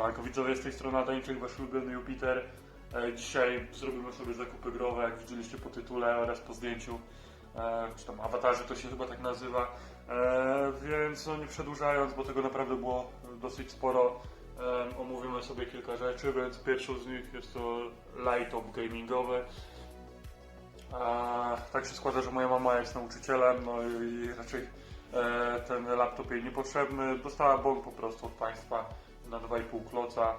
Siemanko widzowie, z tej strony Adańczyk, wasz ulubiony Jupiter. E, Dzisiaj zrobimy sobie zakupy growe, jak widzieliście po tytule oraz po zdjęciu. E, Czy tam awatarze to się chyba tak nazywa. E, Więc no nie przedłużając, bo tego naprawdę było dosyć sporo, omówimy sobie kilka rzeczy, więc pierwszą z nich jest to light-up gamingowy. Tak się składa, że moja mama jest nauczycielem, no i raczej ten laptop jej niepotrzebny. Dostała bon po prostu od państwa na 2,5 kloca,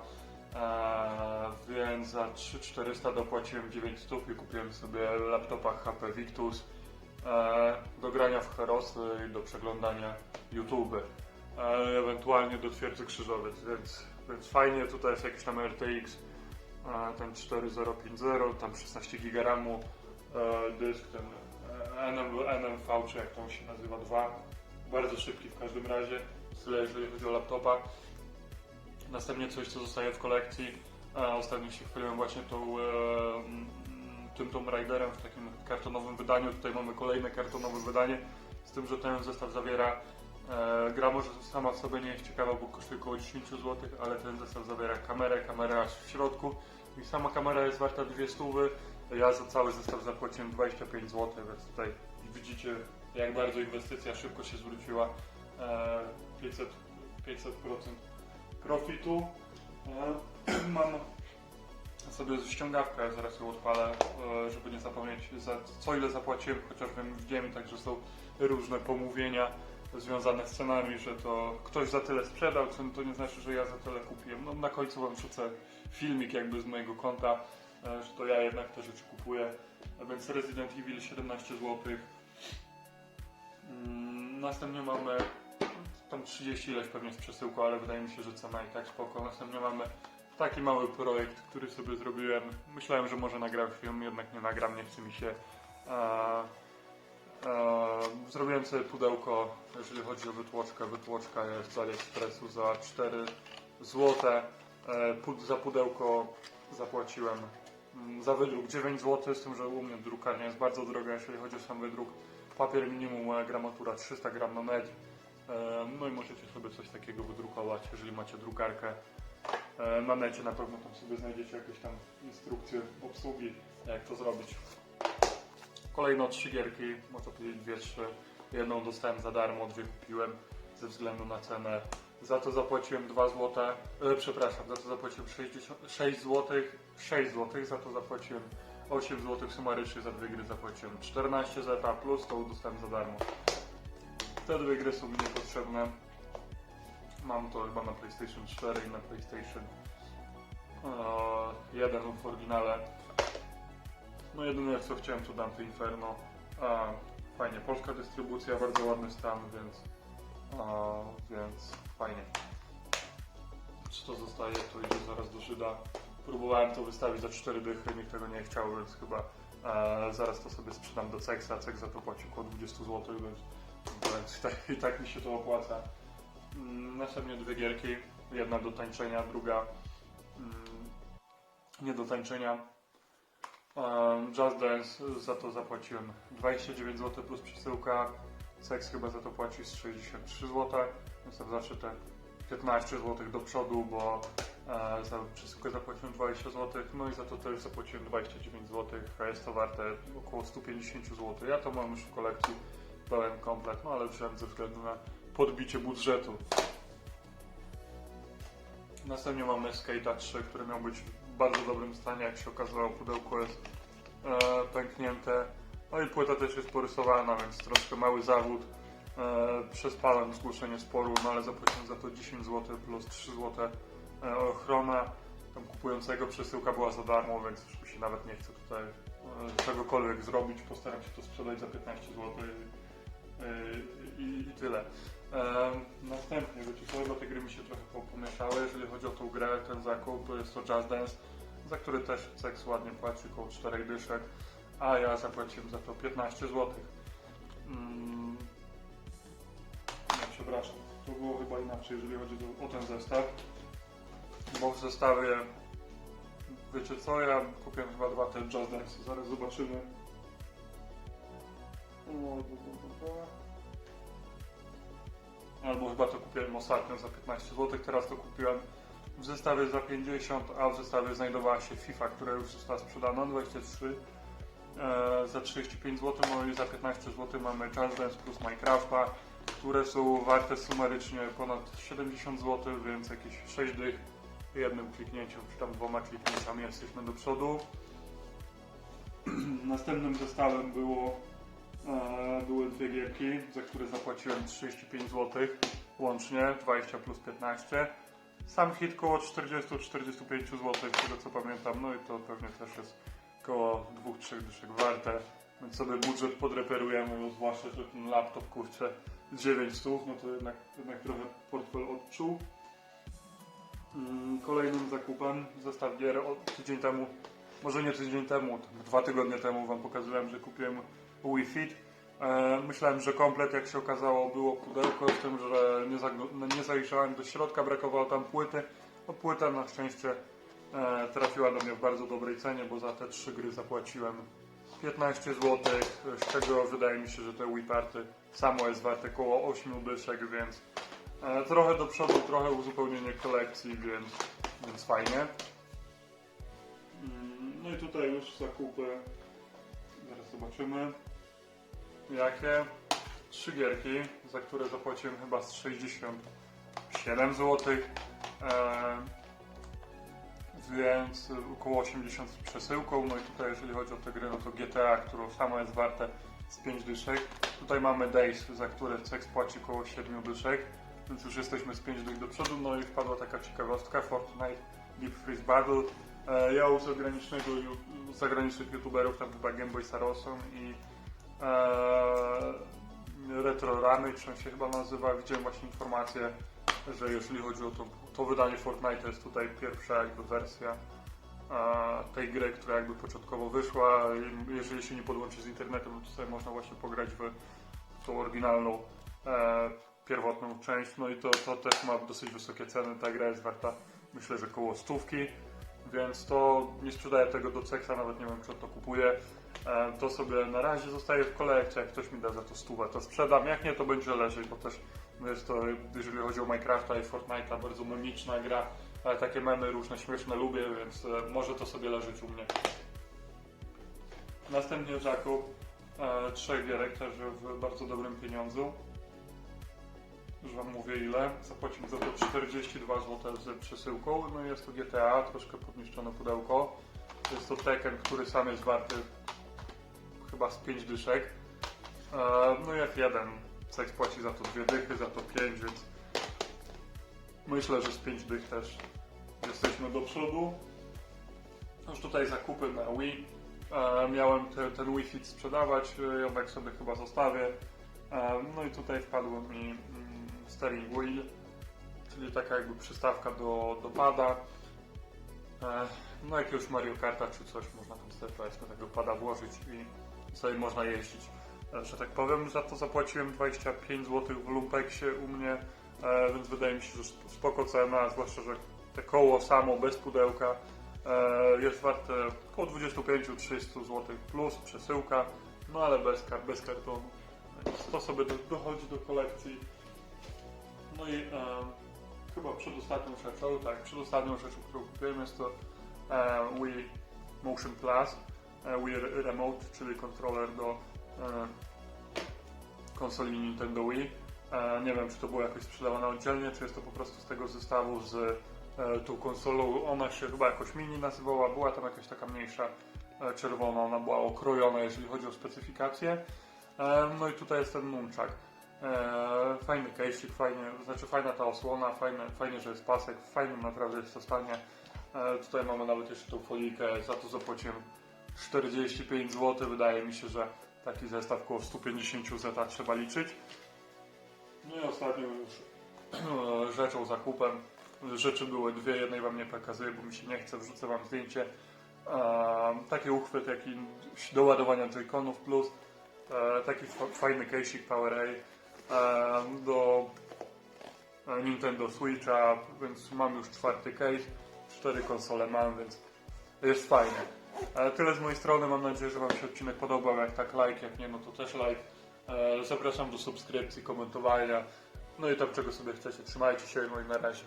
e, więc za 3400 dopłaciłem 900 i kupiłem sobie laptopa HP Victus e, do grania w Herosy i do przeglądania YouTube, e, ewentualnie do twierdzy krzyżowiec, więc, więc fajnie, tutaj jest jakiś tam RTX, e, ten 4050, tam 16 GB RAMu, e, dysk ten NM, NMV, czy jak to się nazywa, 2. Bardzo szybki w każdym razie, tyle jeżeli chodzi o laptopa. Następnie coś, co zostaje w kolekcji. E, ostatnio się chwaliłem właśnie tą, e, mm, tym Tomb Raiderem w takim kartonowym wydaniu. Tutaj mamy kolejne kartonowe wydanie, z tym, że ten zestaw zawiera e, gra może sama w sobie nie jest ciekawa, bo kosztuje około 10 zł, ale ten zestaw zawiera kamerę, kamera aż w środku i sama kamera jest warta 200 stówy. Ja za cały zestaw zapłaciłem 25 zł, więc tutaj widzicie jak bardzo inwestycja szybko się zwróciła. E, 500, 500% profitu. E, Mam sobie ściągawkę, zaraz ją odpalę, e, żeby nie zapomnieć za co ile zapłaciłem, chociaż wiem, wiem także są różne pomówienia związane z cenami, że to ktoś za tyle sprzedał, to nie znaczy, że ja za tyle kupiłem. No na końcu wam wrzucę filmik jakby z mojego konta, e, że to ja jednak te rzeczy kupuję. A więc Resident Evil 17 zł. Mm, Następnie mamy tam 30 ileś pewnie z przesyłką, ale wydaje mi się, że cena i tak spoko. Następnie mamy taki mały projekt, który sobie zrobiłem. Myślałem, że może nagram film, jednak nie nagram, nie chce mi się. Eee, eee, zrobiłem sobie pudełko, jeżeli chodzi o wytłoczkę. Wytłoczka jest z AliExpressu za 4 zł. Eee, za pudełko zapłaciłem mm, za wydruk 9 zł, z tym, że u mnie drukarnia jest bardzo droga, jeżeli chodzi o sam wydruk. Papier minimum, moja gramatura 300 gram na net. E, No i możecie sobie coś takiego wydrukować, jeżeli macie drukarkę. E, Na necie na pewno tam sobie znajdziecie jakieś tam instrukcje obsługi, jak to zrobić. Kolejno trzy gierki, można powiedzieć dwie, trzy. Jedną dostałem za darmo, dwie kupiłem ze względu na cenę. Za to zapłaciłem 2 zł, e, przepraszam, za to zapłaciłem 60, 6 zł, 6 zł, za to zapłaciłem 8 zł sumarycznie, za dwie gry zapłaciłem 14 zeta, plus to dostałem za darmo. Te dwie gry są mi niepotrzebne. Mam to chyba na PlayStation 4 i na PlayStation e, 1 w oryginale. No jedyne co chciałem to Dante Inferno. E, fajnie, polska dystrybucja, bardzo ładny stan, więc, e, więc fajnie. Czy to zostaje, to idzie zaraz do Żyda. Próbowałem to wystawić za 4 dychy, nikt tego nie chciał, więc chyba e, zaraz to sobie sprzedam do Ceksa. Cek za to płaci około 20 zł, więc, więc i, tak, i tak mi się to opłaca. Mm, Następnie dwie gierki, jedna do tańczenia, druga mm, nie do tańczenia. Um, Just Dance za to zapłaciłem 29 zł plus przesyłka. Seks chyba za to płaci z 63 zł, więc tam zawsze te 15 zł do przodu, bo e, za przesyłkę zapłaciłem 20 zł, no i za to też zapłaciłem 29 zł, a jest to warte około 150 zł. Ja to mam już w kolekcji pełen komplet, no ale wziąłem ze względu na podbicie budżetu. Następnie mamy Skate'a 3, który miał być w bardzo dobrym stanie, jak się okazało pudełko jest e, pęknięte. No i płyta też jest porysowana, więc troszkę mały zawód. E, przespałem zgłoszenie sporu, no ale zapłaciłem za to 10 zł plus 3 zł e, ochrona. Tam kupującego przesyłka była za darmo, więc już mi się nawet nie chce tutaj e, czegokolwiek zrobić. Postaram się to sprzedać za 15 zł i, i, tyle. Następnie, co, bo te gry mi się trochę po- pomieszały, jeżeli chodzi o tą grę, ten zakup, jest to Just Dance, za który też Sex ładnie płaci około 4 dyszek, a ja zapłaciłem za to 15 zł. Mm, nie, przepraszam, to było chyba inaczej, jeżeli chodzi o, o ten zestaw, bo w zestawie, wiecie co, ja kupiłem chyba dwa te Just Dance, zaraz zobaczymy. Albo chyba to kupiłem ostatnio za 15 zł, teraz to kupiłem w zestawie za 50, a w zestawie znajdowała się FIFA, która już została sprzedana, 23 e, za 35 zł, no i za 15 zł mamy Just Dance plus Minecrafta, które są warte sumarycznie ponad 70 zł, więc jakieś 6 dych jednym kliknięciem, czy tam dwoma kliknięciami jesteśmy do przodu. Następnym zestawem było, były dwie gierki, za które zapłaciłem 35 zł łącznie, 20 plus 15. Sam hit koło 40-45 zł, z tego co pamiętam, no i to pewnie też jest koło 2-3 dyszek warte. Więc sobie budżet podreperujemy, no zwłaszcza, że ten laptop kurczę 9 stów, no to jednak, jednak trochę portfel odczuł. Mm, Kolejnym zakupem zestaw gier od tydzień temu, może nie tydzień temu, dwa tygodnie temu Wam pokazałem, że kupiłem Wii Fit. E, myślałem, że komplet, jak się okazało, było pudełko, z tym, że nie, zagl- nie zajrzałem do środka, brakowało tam płyty. No, płyta na szczęście e, trafiła do mnie w bardzo dobrej cenie, bo za te trzy gry zapłaciłem 15 zł, z czego wydaje mi się, że te Wii Party samo jest warte około 8 dyszek, więc e, trochę do przodu, trochę uzupełnienie kolekcji, więc, więc fajnie. Mm, No i tutaj już zakupy, zaraz zobaczymy jakie. Trzy gierki, za które zapłaciłem chyba z 67 zł. E, więc około 80 z przesyłką. No i tutaj jeżeli chodzi o te gry, no to GTA, którą samo jest warte z 5 dyszek. Tutaj mamy Days, za które CEX płaci około 7 dyszek, więc już jesteśmy z 5 dych do przodu. No i wpadła taka ciekawostka, Fortnite Deep Freeze Battle. E, ja u zagranicznego, zagranicznych youtuberów, tam chyba Gameboy Sarosą i e, Retro Ramy, czy on się chyba nazywa, widziałem właśnie informację, że jeżeli chodzi o to, to wydanie Fortnite, to jest tutaj pierwsza jakby wersja e, tej gry, która jakby początkowo wyszła. Jeżeli się nie podłączy z internetem, to sobie można właśnie pograć w tą oryginalną e, pierwotną część. No i to, to też ma dosyć wysokie ceny. Ta gra jest warta myślę, że koło stówki. Więc to nie sprzedaję tego do Cexa, nawet nie wiem, czy to kupuję. E, To sobie na razie zostaje w kolekcji. Jak ktoś mi da za to stówę, to sprzedam. Jak nie, to będzie leżeć, bo też no jest to, jeżeli chodzi o Minecrafta i Fortnite'a, bardzo memiczna gra. Ale takie memy różne śmieszne lubię, więc e, może to sobie leżeć u mnie. Następnie zakup e, trzech gierek też w bardzo dobrym pieniądzu. Już Wam mówię ile. Zapłaciłem za to 42 zł z przesyłką. No i jest to GTA, troszkę podniszczone pudełko. Jest to Tekken, który sam jest warty chyba z 5 dyszek. E, No i F1. Seks płaci za to 2 dychy, za to 5, więc myślę, że z 5 dych też jesteśmy do przodu. Już tutaj zakupy na Wii. E, Miałem te, ten Wii Fit sprzedawać, e, jednak sobie chyba zostawię. No i tutaj wpadło mi mm, steering wheel, czyli taka jakby przystawka do, do pada. No jakiegoś Mario Karta czy coś, można tam sobie powiedzmy tego pada włożyć i sobie można jeździć. Że tak powiem, za to zapłaciłem 25 zł w Lumpeksie u mnie, e, więc wydaje mi się, że spoko cena, zwłaszcza, że te koło samo, bez pudełka, e, jest warte około 25-30 zł plus przesyłka, no ale bez, kar bez kartonu. Więc to sobie do, dochodzi do kolekcji. No i e, chyba przedostatnią rzeczą, tak, przedostatnią rzeczą, którą kupiłem jest to e, Wii Motion Plus, Wii Re- Remote, czyli kontroler do e, konsoli Nintendo Wii. E, nie wiem, czy to było jakoś sprzedawane oddzielnie, czy jest to po prostu z tego zestawu z e, tą konsolą. Ona się chyba jakoś mini nazywała, była tam jakaś taka mniejsza e, czerwona, ona była okrojona, jeżeli chodzi o specyfikację. E, no i tutaj jest ten nunchak. E, fajny case'ik, fajnie, znaczy fajna ta osłona, fajne, fajnie, że jest pasek, fajnym naprawdę jest to stanie. E, tutaj mamy nawet jeszcze tą folikę, za to zapłaciłem 45 zł. Wydaje mi się, że taki zestaw koło 150 zeta trzeba liczyć. No i ostatnią już rzeczą, zakupem. Rzeczy były dwie, jednej wam nie pokazuję, bo mi się nie chce, wrzucę wam zdjęcie. E, taki uchwyt, jaki do ładowania Joy-Conów plus e, taki fa- fajny case'ik PowerA e, do e, Nintendo Switcha, więc mam już czwarty case, cztery konsole mam, więc jest fajnie. Tyle z mojej strony, mam nadzieję, że Wam się odcinek podobał, jak tak like, jak nie, no to też like. E, Zapraszam do subskrypcji, komentowania, no i tam czego sobie chcecie. Trzymajcie się, no i na razie.